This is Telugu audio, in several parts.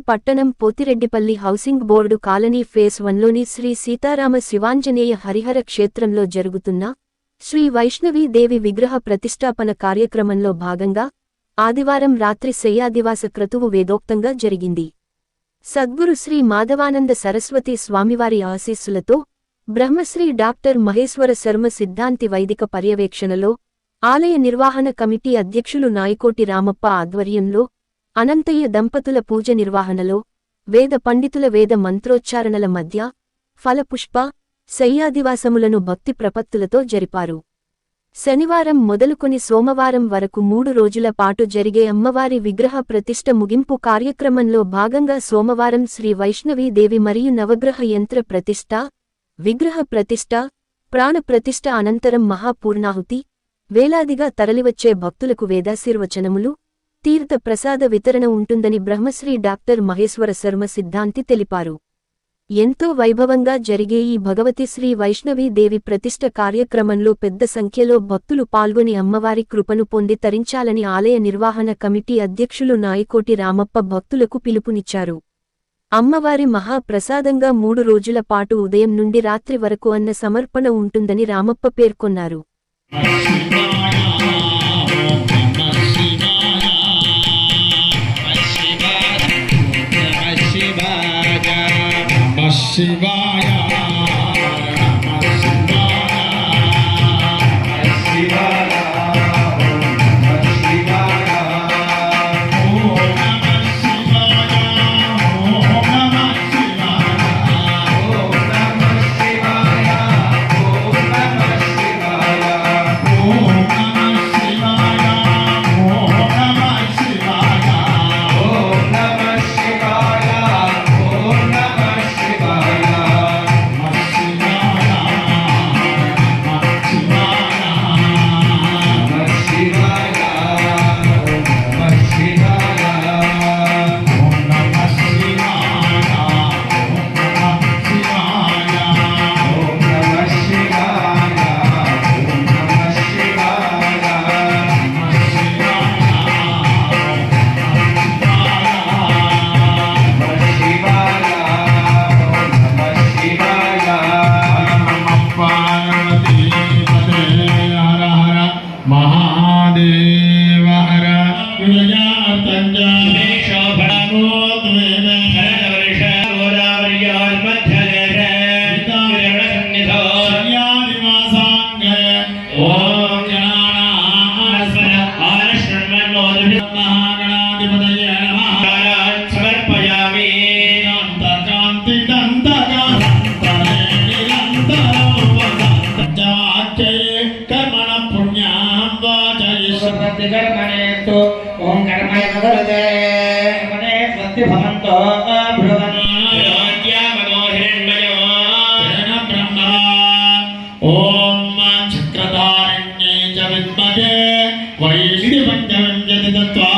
సంగారెడ్డి పట్టణం Pothireddypalli housing board colony phase వన్లోని Shri Sitarama Shivanjaneya Harihara క్షేత్రంలో జరుగుతున్న శ్రీ వైష్ణవీ దేవి విగ్రహ ప్రతిష్టాపన కార్యక్రమంలో భాగంగా ఆదివారం రాత్రి శయ్యాదివాస క్రతువు వేదోక్తంగా జరిగింది. సద్గురు శ్రీ మాధవానంద సరస్వతి స్వామివారి ఆశీస్సులతో బ్రహ్మశ్రీ డాక్టర్ మహేశ్వర శర్మ సిద్ధాంతి వైదిక పర్యవేక్షణలో ఆలయ నిర్వహణ కమిటీ అధ్యక్షులు నాయకోటి రామప్ప ఆధ్వర్యంలో అనంతయ్య దంపతుల పూజ నిర్వహణలో వేద పండితుల వేద మంత్రోచ్చారణల మధ్య ఫలపుష్ప శయ్యాదివాసములను భక్తి ప్రపత్తులతో జరిపారు. శనివారం మొదలుకొని సోమవారం వరకు మూడు రోజుల పాటు జరిగే అమ్మవారి విగ్రహ ప్రతిష్ఠ ముగింపు కార్యక్రమంలో భాగంగా సోమవారం శ్రీ వైష్ణవీదేవి మరియు నవగ్రహ యంత్ర ప్రతిష్ఠ విగ్రహ ప్రతిష్ఠ ప్రాణప్రతిష్ట అనంతరం మహాపూర్ణాహుతి వేలాదిగా తరలివచ్చే భక్తులకు వేదాశీర్వచనములు తీర్థ ప్రసాద వితరణ ఉంటుందని బ్రహ్మశ్రీ డాక్టర్ మహేశ్వర శర్మ సిద్ధాంతి తెలిపారు. ఎంతో వైభవంగా జరిగే ఈ భగవతి శ్రీ వైష్ణవీ దేవి ప్రతిష్ఠ కార్యక్రమంలో పెద్ద సంఖ్యలో భక్తులు పాల్గొని అమ్మవారి కృపను పొంది తరించాలని ఆలయ నిర్వహణ కమిటీ అధ్యక్షులు నాయకోటి రామప్ప భక్తులకు పిలుపునిచ్చారు. అమ్మవారి మహాప్రసాదంగా మూడు రోజుల పాటు ఉదయం నుండి రాత్రి వరకు అన్న సమర్పణ ఉంటుందని రామప్ప పేర్కొన్నారు. Shivaya. చక్రధారిణ్యే చ విద్మహే వైష్ణి తత్వా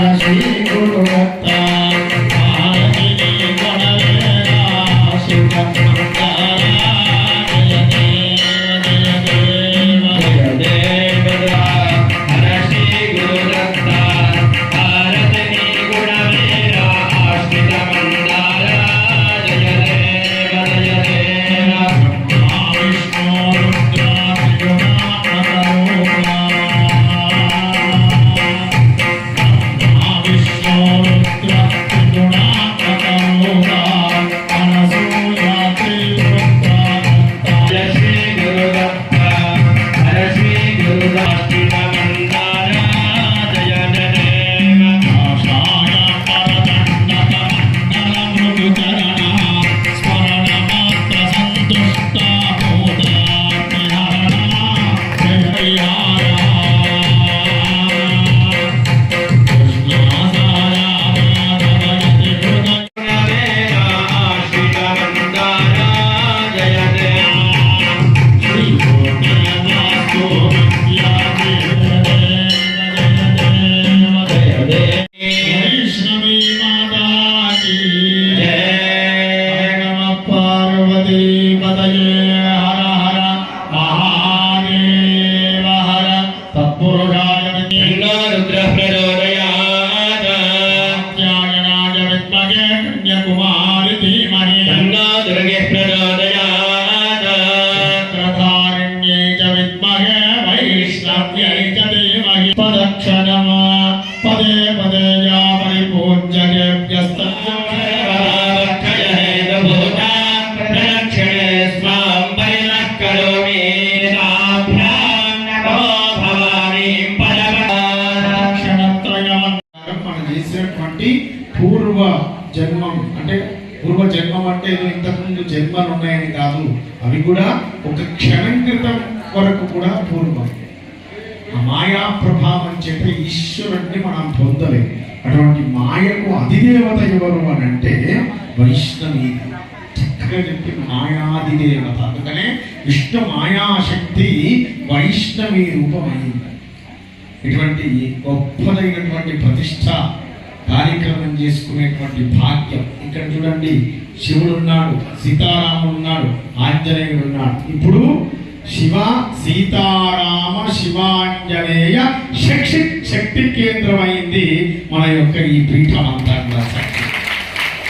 హర శ్రీ Por nada. జన్మం ఇంతకుముందు జన్మలు ఉన్నాయని కాదు. అవి కూడా ఒక క్షణం క్రితం వరకు కూడా పూర్వం. ఆ మాయా ప్రభావం చేత ఈశ్వరుణ్ణి మనం పొందలేం. అటువంటి మాయకు అధిదేవత ఎవరు అని అంటే వైష్ణవి. చక్కగా చెప్పి మాయాదిదేవత అందుకనే విష్ణు మాయాశక్తి వైష్ణవి రూపమైంది. ఇటువంటి గొప్పదైనటువంటి ప్రతిష్ట కార్యక్రమం చేసుకునేటువంటి భాగ్యం. ఇక్కడ చూడండి శివుడు ఉన్నాడు సీతారాముడు ఉన్నాడు ఆంజనేయుడు ఉన్నాడు. ఇప్పుడు శివ సీతారామ శివాంజనేయ శక్తి శక్తి కేంద్రమైంది మన యొక్క ఈ పీఠం అంతా కూడా. శక్తి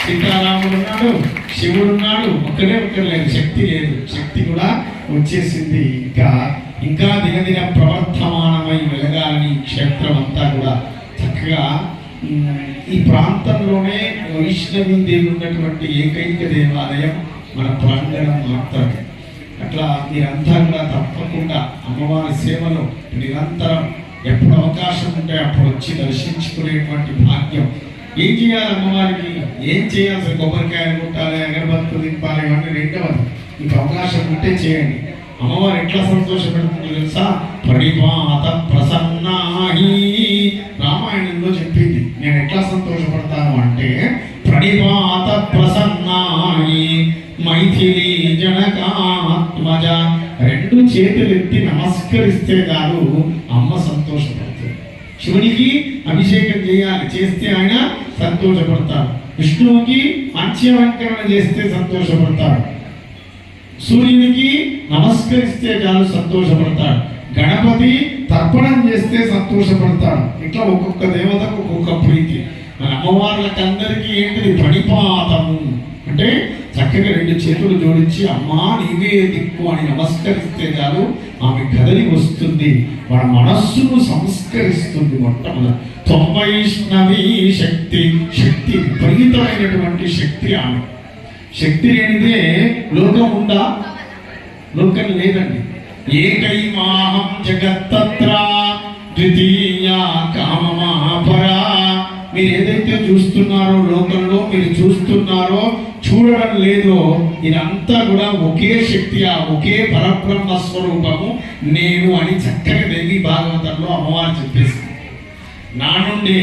సీతారాముడు ఉన్నాడు శివుడు ఉన్నాడు ఒక్కడే ఒక్కడు లేదు శక్తి లేదు. శక్తి కూడా వచ్చేసింది ఇంకా. ఇంకా దినదిన ప్రవర్తమానమై వెలగాలని క్షేత్రం అంతా కూడా చక్కగా ఈ ప్రాంతంలోనే వైష్ణవి దేవి ఉన్నటువంటి ఏకైక దేవాలయం మన ప్రాంగణం మాత్రమే. అట్లా మీరంతా కూడా తప్పకుండా అమ్మవారి సేవలో నిరంతరం ఎప్పుడు అవకాశం ఉంటే అప్పుడు వచ్చి దర్శించుకునేటువంటి భాగ్యం. ఏం చేయాలి అమ్మవారికి? ఏం చేయాల్సి కొబ్బరికాయలు కొట్టాలి అగరబత్తులు దింపాలి ఇవన్నీ రెండవది మీకు అవకాశం ఉంటే చేయండి. అమ్మవారు ఎట్లా సంతోషపెడుతుందో తెలుసా? పరిపాత ప్రసన్నాహి. రామాయణంలో చెప్పింది ఎట్లా సంతోషపడతాను అంటే ప్రణిపాత ప్రసన్నాయి మైథిలి జనకాత్మజ రెండు చేతులు ఎత్తి నమస్కరిస్తే కాదు అమ్మ సంతోషపడుతుంది. శివునికి అభిషేకం చేయాలి చేస్తే ఆయన సంతోషపడతాడు. విష్ణువుకి అంత్యలంకరణ చేస్తే సంతోషపడతాడు. సూర్యునికి నమస్కరిస్తే చాలు సంతోషపడతాడు. గణపతి తర్పణం చేస్తే సంతోషపడతాడు. ఇట్లా ఒక్కొక్క దేవ అమ్మవార్లకు అందరికీ ఏంటిది? ప్రణిపాతము అంటే చక్కగా రెండు చేతులు జోడించి అమ్మా నీవే దిక్కు అని నమస్కరిస్తే చాలు ఆమె కదలి వస్తుంది. వాళ్ళ మనస్సును సంస్కరిస్తుంది మొట్టమొదటి. తొంభైష్ణవి శక్తి శక్తి విపరీతమైనటువంటి శక్తి ఆమె. శక్తి లేనిదే లోకం ఉందా? లోకం లేదండి. ఏకైమాహం జగత్తత్ర ద్వితీయ కామమాపరా చూస్తున్నారో లోకంలో మీరు చూస్తున్నారో చూడడం లేదో ఇదంతా కూడా ఒకే శక్తి ఆ ఒకే పరబ్రహ్మ స్వరూపము నేను అని చక్కగా దేవి భాగవతంలో అమ్మవారు చెప్పేసింది నా నుండి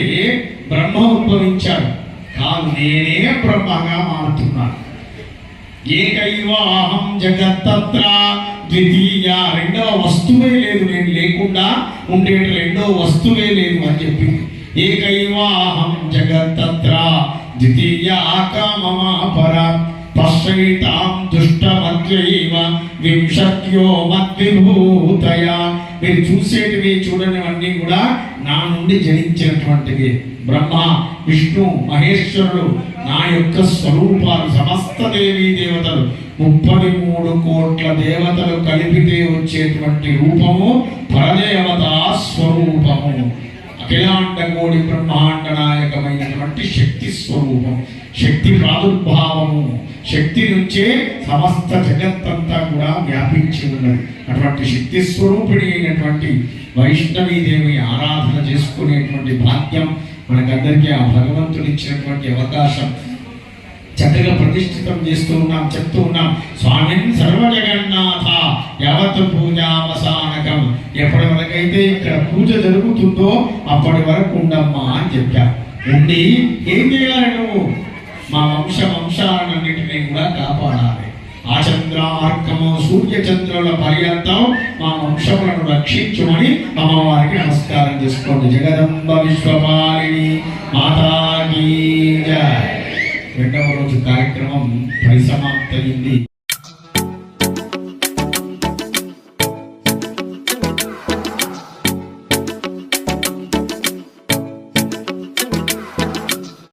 బ్రహ్మ ఉద్భవించాడు. కాదు నేనే బ్రహ్మగా మారుతున్నాను. ఏకైవాహం జగత్తత్ర ద్వితీయ రెండవ వస్తువే లేదు నేను లేకుండా ఉండే రెండవ వస్తువే లేదు అని చెప్పింది ఏకైవాహం జగత్తత్ర ద్వితీయ కామమాపర పశ్చైతాం దుష్టమద్యైవ వింశత్యో మద్విభూతయ. మీరు చూసేటివి చూడనివన్నీ కూడా నా నుండి జనించినటువంటివి. బ్రహ్మ విష్ణు మహేశ్వరుడు నా యొక్క స్వరూపాలు సమస్త దేవీ దేవతలు ముప్పై మూడు కోట్ల దేవతలు కలిపితే వచ్చేటువంటి రూపము పరదేవత అఖిలాండ కోడి బ్రహ్మాండ నాయకమైనటువంటి శక్తి స్వరూపం శక్తి ప్రాదుర్భావము శక్తి నుంచే సమస్త జగత్తంతా కూడా వ్యాపించి ఉన్నది. అటువంటి శక్తి స్వరూపిణి అయినటువంటి వైష్ణవీదేవి ఆరాధన చేసుకునేటువంటి భాగ్యం మనకందరికీ ఆ భగవంతుడు ఇచ్చినటువంటి అవకాశం. చక్కగా ప్రతిష్ఠితం చేస్తూ ఉన్నాం చెప్తూ ఉన్నాం. స్వామిని సర్వజగన్నాథ యావత్ పూజావసానకం. ఎప్పటి వరకైతే ఇక్కడ పూజ జరుగుతుందో అప్పటి వరకు ఉండమ్మా అని చెప్పారు ఉండి ఏం చేయాలి నువ్వు? మా వంశ వంశాలన్నింటినీ కూడా కాపాడాలి. ఆ చంద్రార్కము సూర్య సూర్యచంద్రుల పర్యంతం మా వంశములను రక్షించుమని అమ్మవారికి నమస్కారం చేసుకోండి. జగదంబ విశ్వపాలిని. మాతాగీ జయ రెండవ రోజు కార్యక్రమం పరిసమాప్తయింది